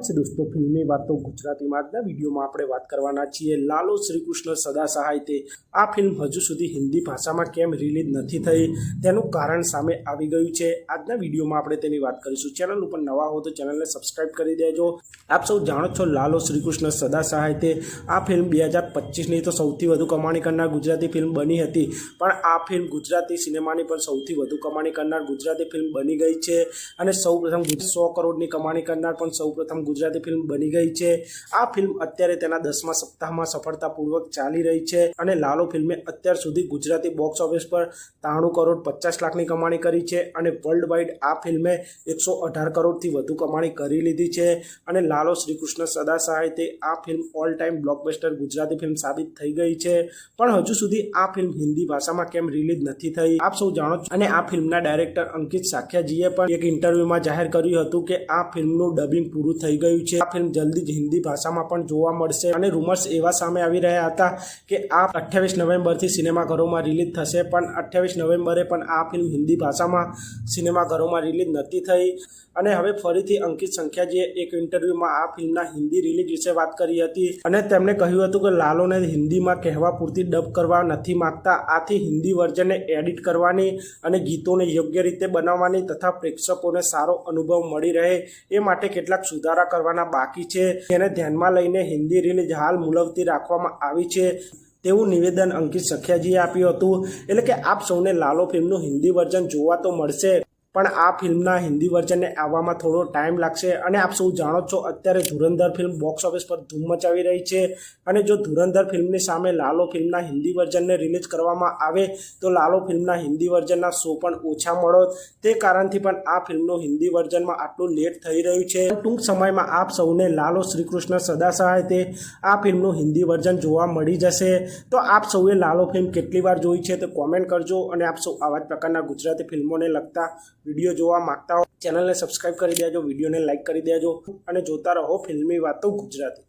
છે દોસ્તો, ફિલ્મની વાતો ગુજરાતીમાં આજના વિડીયોમાં આપણે વાત કરવાના છીએ. લાલો શ્રીકૃષ્ણ સદા સહાય તે આ ફિલ્મ હજુ સુધી હિન્દી ભાષામાં કેમ રિલીઝ નથી થઈ તેનું કારણ સામે આવી ગયું છે. આજના વિડીયોમાં આપણે તેની વાત કરીશું. ચેનલ ઉપર નવા હો તો ચેનલને સબસ્ક્રાઇબ કરી દેજો. આપ સૌ જાણો છો લાલો શ્રીકૃષ્ણ સદા સહાય તે આ ફિલ્મ બે હજાર પચીસની તો સૌથી વધુ કમાણી કરનાર ગુજરાતી ફિલ્મ બની હતી. પણ આ ફિલ્મ ગુજરાતી સિનેમાની પર સૌથી વધુ કમાણી કરનાર ગુજરાતી ફિલ્મ બની ગઈ છે. અને સૌ પ્રથમ સો કરોડની કમાણી કરનાર પણ સૌ પ્રથમ ગુજરાતી ફિલ્મ બની ગઈ છે. આ ફિલ્મ અત્યારે તેના દસમા સપ્તાહમાં સફળતાપૂર્વક ચાલી રહી છે અને લાલો ફિલ્મે અત્યાર સુધી ગુજરાતી બોક્સ ઓફિસ પર ત્રાણું કરોડ પચાસ લાખની કમાણી કરી છે અને વર્લ્ડ વાઇડ આ ફિલ્મે એકસો અઢાર કરોડથી વધુ કમાણી કરી લીધી છે અને લાલો શ્રીકૃષ્ણ સદા સહાય તે આ film all time blockbuster Gujarati film સાબિત થઈ ગઈ છે. પણ હજુ સુધી આ ફિલ્મ હિન્દી ભાષામાં કેમ રિલીઝ નથી થઈ? આપ સૌ જાણો છો. અને આ ફિલ્મના ડાયરેક્ટર અંકિત સાખ્યાજીએ પણ એક ઇન્ટરવ્યુમાં જાહેર કર્યું હતું કે આ ફિલ્મનું ડબિંગ પૂરું થઈ ગયું છે. આ ફિલ્મ જલ્દી જ હિન્દી ભાષામાં પણ જોવા મળશે અને રૂમર્સ એવા સામે આવી રહ્યા હતા કે આ અઠ્યાવીસ નવેમ્બરથી સિનેમાઘરોમાં રિલીઝ થશે. પણ અઠ્યાવીસ નવેમ્બરે પણ આ ફિલ્મ હિન્દી ભાષામાં સિનેમાઘરોમાં રિલીઝ નથી થઈ. અને હવે ફરીથી અંકિત સંખ્યાજીએ એક ઇન્ટરવ્યુમાં આ ફિલ્મના હિન્દી રિલીઝ વિશે વાત કરી હતી. અને તેમણે કહ્યું હતું કે લાલોને હિન્દીમાં કહેવા પૂરતી ડબ કરવા નથી માંગતા. આથી હિન્દી વર્ઝનને એડિટ કરવાની અને ગીતોને યોગ્ય રીતે બનાવવાની તથા પ્રેક્ષકોને સારો અનુભવ મળી રહે એ માટે કેટલાક સુધારા કરવાના બાકી છે. તેને ધ્યાનમાં લઈને હિન્દી રિલીઝ હાલ મુલવતી રાખવામાં આવી છે તેવું નિવેદન અંકિત સખિયાજીએ આપ્યું હતું. એટલે કે આપ સૌને લાલો ફિલ્મનું હિન્દી વર્ઝન જોવા તો મળશે. પણ આ ફિલ્મના હિન્દી વર્ઝનને આવવામાં થોડો ટાઈમ લાગશે અને આપ સૌ જાણો છો અત્યારે ધુરંધર ફિલ્મ બોક્સ ઓફિસ પર ધૂમ મચાવી રહી છે અને જો ધુરંધર ફિલ્મની સામે લાલો ફિલ્મના હિન્દી વર્ઝનને રિલીઝ કરવામાં આવે તો લાલો ફિલ્મના હિન્દી વર્ઝનના શો પણ ઓછા મળો. તે કારણથી પણ આ ફિલ્મનું હિન્દી વર્ઝનમાં આટલું લેટ થઈ રહ્યું છે. ટૂંક સમયમાં આપ સૌને લાલો શ્રીકૃષ્ણ સદા સહાય તે આ ફિલ્મનું હિન્દી વર્ઝન જોવા મળી જશે. તો આપ સૌએ લાલો ફિલ્મ કેટલી વાર જોઈ છે તો કોમેન્ટ કરજો અને આપ સૌ આવા જ પ્રકારના ગુજરાતી ફિલ્મોને લગતા વીડિયો જોવા માંગતા હો ચેનલને સબસ્ક્રાઈબ કરી દેજો, વિડીયોને લાઇક કરી દેજો અને જોતા રહો ફિલ્મી વાતો ગુજરાતી.